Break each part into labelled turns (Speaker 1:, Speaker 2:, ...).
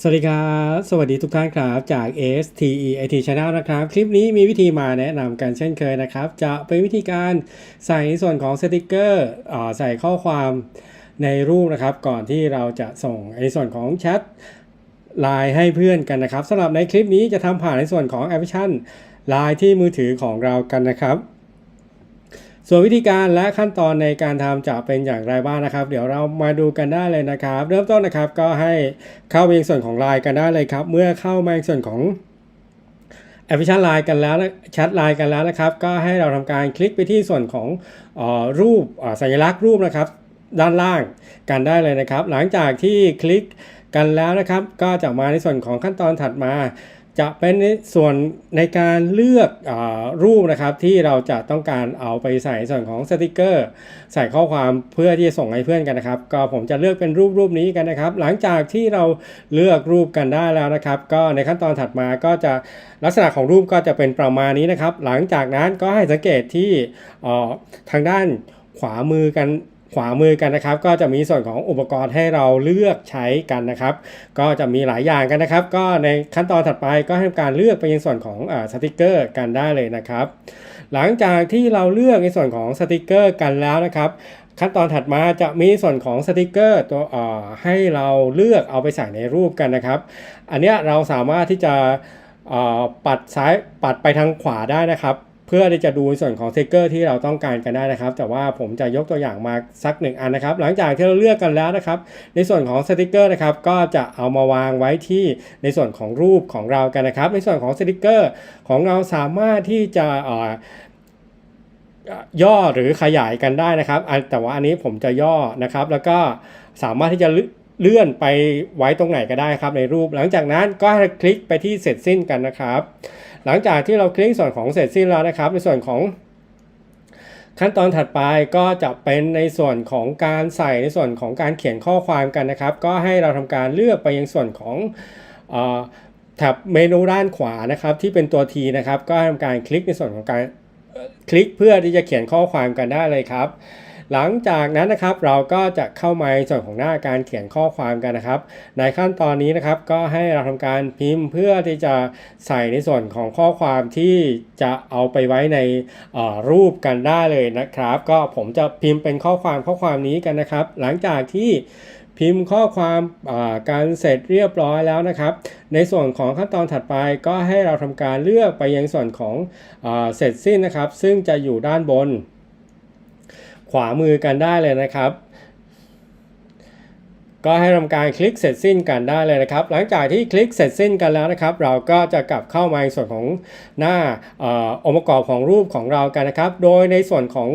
Speaker 1: สวัสดีครับสวัสดีทุกท่านครับจาก STE IT Channel นะครับ คลิปนี้มีวิธีมาแนะนำกันเช่นเคยนะครับ จะเป็นวิธีการใส่ในส่วนของสติกเกอร์ใส่ข้อความในรูปนะครับ ก่อนที่เราจะส่งในส่วนของแชทไลน์ให้เพื่อนกันนะครับสำหรับในคลิปนี้จะทำผ่านในส่วนของแอปพลิเคชันไลน์ที่มือถือของเรากันนะครับ ส่วนวิธีการและขั้นตอนในการทำจะเป็นอย่างไรบ้างนะครับ เดี๋ยวเรามาดูกันได้เลยนะครับ เริ่มต้นนะครับก็ให้เข้าไปยังส่วนของ Line กันได้เลยครับ เมื่อเข้ามาในส่วนของแอปพลิเคชัน Line กันแล้วนะแชท Line กันแล้วนะครับ ก็ให้เราทำการคลิกไปที่ส่วนของออรูปสัญลักษณ์รูปนะครับ ด้านล่างกันได้เลยนะครับ หลังจากที่คลิกกันแล้วนะครับ ก็จะมาในส่วนของขั้นตอนถัดมา จะเป็นในส่วนในการเลือกอรูปนะครับที่เราจะต้องการเอาไปใส่ส่วนของสติกเกอร์ ใส่ข้อความเพื่อที่จะส่งให้เพื่อนกันนะครับ ก็ผมจะเลือกเป็นรูปรูปนี้กันนะครับ หลังจากที่เราเลือกรูปกันได้แล้วนะครับ ก็ในขั้นตอนถัดมาก็จะลักษณะของรูปก็จะเป็นประมาณนี้นะครับ หลังจากนั้นก็ให้สังเกตที่ทางด้านขวามือกัน ขวามือกันนะครับ ก็จะมีส่วนของอุปกรณ์ให้เราเลือกใช้กันนะครับ ก็จะมีหลายอย่างกันนะครับ ก็ในขั้นตอนถัดไปก็ให้ทำการเลือกไปยังส่วนของอสติกเกอร์กันได้เลยนะครับ หลังจากที่เราเลือกในส่วนของสติกเกอร์กันแล้วนะครับขั้นตอนถัดมาจะมีส่วนของสติกเกอร์ตัวให้เราเลือกเอาไปใส่ในรูปกันนะครับ อันนี้เราสามารถที่จะปัดซ้ายปัดไปทางขวาได้นะครับ เพื่อที่จะดูส่วนของสติกเกอร์ที่เราต้องการกันได้นะครับ แต่ว่าผมจะยกตัวอย่างมาสักหนึ่งอันนะครับ หลังจากที่เราเลือกกันแล้วนะครับ ในส่วนของสติกเกอร์นะครับ ก็จะเอามาวางไว้ที่ในส่วนของรูปของเรากันนะครับ ในส่วนของสติกเกอร์ของเราสามารถที่จะย่อหรือขยายกันได้นะครับแต่ว่าอันนี้ผมจะย่อนะครับ แล้วก็สามารถที่จะ เลื่อนไปไว้ตรงไหนก็ได้ครับในรูป หลังจากนั้นก็ให้คลิกไปที่เสร็จสิ้นกันนะครับ หลังจากที่เราคลิกส่วนของเสร็จสิ้นแล้วนะครับ ในส่วนของขั้นตอนถัดไปก็จะเป็นในส่วนของการใส่ในส่วนของการเขียนข้อความกันนะครับ ก็ให้เราทำการเลือกไปยังส่วนของอแท็บเมนูด้านขวานะครับ ที่เป็นตัว T นะครับ ก็ทำการคลิกในส่วนของการคลิกเพื่อที่จะเขียนข้อความกันได้เลยครับ หลังจากนั้นนะครับเราก็จะเข้ามาในส่วนของหน้าการเขียนข้อความกันนะครับ ในขั้นตอนนี้นะครับก็ให้เราทำการพิมพ์เพื่อที่จะใส่ในส่วนของข้อความที่จะเอาไปไว้ในรูปกันได้เลยนะครับ ก็ผมจะพิมพ์เป็นข้อความข้อความนี้กันนะครับ หลังจากที่พิมพ์ข้อความาการเสร็จเรียบร้อยแล้วนะครับ ในส่วนของขั้นตอนถัดไปก็ให้เราทำการเลือกไปยังส่วนของอเสร็จสิ้นนะครับ ซึ่งจะอยู่ด้านบน วามือกันได้เลยนะครับ ก็ให้ทำการคลิกเสร็จสิ้นกันได้เลยนะครับ หลังจากที่คลิกเสร็จสิ้นกันแล้วนะครับ เราก็จะกลับเข้ามาในส่วนของหน้าอองค์ประกอบของรูปของเรากันนะครับ โดยในส่วนของ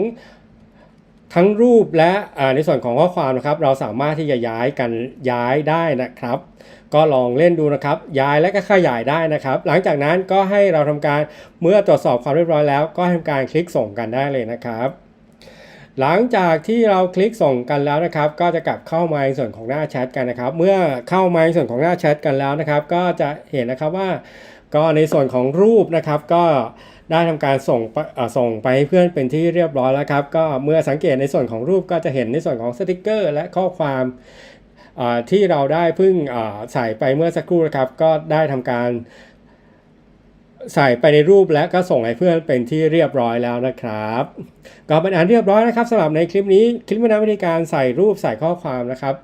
Speaker 1: ทั้งรูปและในส่วนของข้อความนะครับ เราสามารถที่จะย้ายกันย้ายได้นะครับ ก็ลองเล่นดูนะครับ ย้ายและก็ขยายได้นะครับ หลังจากนั้นก็ให้เราทำการเมื่อตรวจสอบความเรียบร้อยแล้ว ก็ทำการคลิกส่งกันได้เลยนะครับ หลังจากที่เราคลิกส่งกันแล้วนะครับ ก็จะกลับเข้ามาในส่วนของหน้าแชทกันนะครับ เมื่อเข้ามาในส่วนของหน้าแชทกันแล้วนะครับ ก็จะเห็นนะครับว่า ก็ในส่วนของรูปนะครับ ก็ได้ทำการส่งไปเอ่อส่งไปให้เพื่อนเป็นที่เรียบร้อยแล้วครับ ก็เมื่อสังเกตในส่วนของรูปก็จะเห็นในส่วนของสติกเกอร์ และข้อความที่เราได้เพิ่งใส่ไปเมื่อสักครู่นะครับ ก็ได้ทำการ ใส่ไปในรูปและก็ส่งให้เพื่อนเป็นที่เรียบร้อยแล้วนะครับ ก็เป็นอันเรียบร้อยนะครับสำหรับในคลิปนี้คลิปนะนำวิธีการใส่รูปใส่ข้อความนะครับ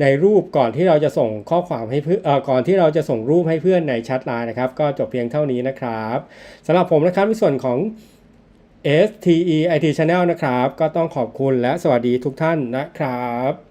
Speaker 1: ในรูปก่อนที่เราจะส่งข้อความให้เพื่อนเออก่อนที่เราจะส่งรูปให้เพื่อนในแชทไลน์นะครับ ก็จบเพียงเท่านี้นะครับสำหรับผมนะครับในส่วนของ STE IT Channel นะครับ ก็ต้องขอบคุณและสวัสดีทุกท่านนะครับ